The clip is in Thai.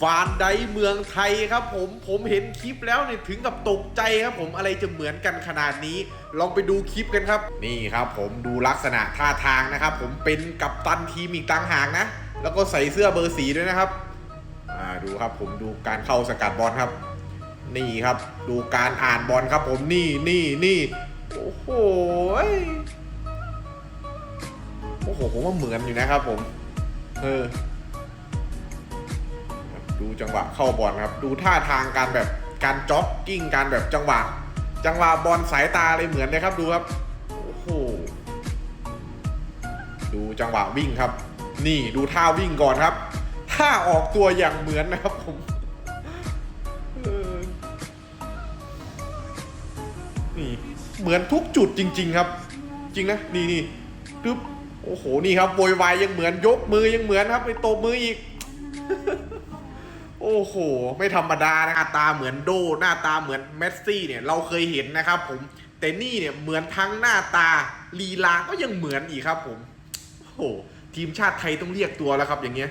ฟานไดเมืองไทยครับผมผมเห็นคลิปแล้วเนี่ยถึงกับตกใจครับผมอะไรจะเหมือนกันขนาดนี้ ลองไปดูคลิปกันครับ นี่ครับผมดูลักษณะท่าทางนะครับ ผมเป็นกัปตันทีมอีกต่างหากนะ แล้วก็ใส่เสื้อเบอร์สีด้วยนะครับอ่าดูครับผมดูการเข้าสกัดบอลครับ นี่ครับดูการอ่านบอลครับ ผมนี่นี่นี่โอ้โหโอ้โหผมว่าเหมือนอยู่นะครับผมเออ ดูจังหวะเข้าบอลครับ ดูท่าทางการแบบการจ็อกกิ้งการแบบจังหวะ จังหวะบอลสายตาเลยเหมือนเลยครับดูครับโอ้โหดูจังหวะวิ่งครับ นี่ดูท่าวิ่งก่อนครับท่าออกตัวอย่างเหมือนนะครับผมนี่เหมือนทุกจุดจริง ๆ ครับ จริงนะนี่นี่ปึ๊บโอ้โหนี่ครับโวยวายยังเหมือนยกมือยังเหมือนครับไปตบมืออีก โอ้โห ไม่ธรรมดานะหน้าตาเหมือนโด หน้าตาเหมือนเมสซี่เนี่ยเราเคยเห็นนะครับผมแต่นี่เนี่ยเหมือนทั้งหน้าตาลีลาก็ยังเหมือนอีกครับผมโอ้โหทีมชาติไทยต้องเรียกตัวแล้วครับอย่างเงี้ย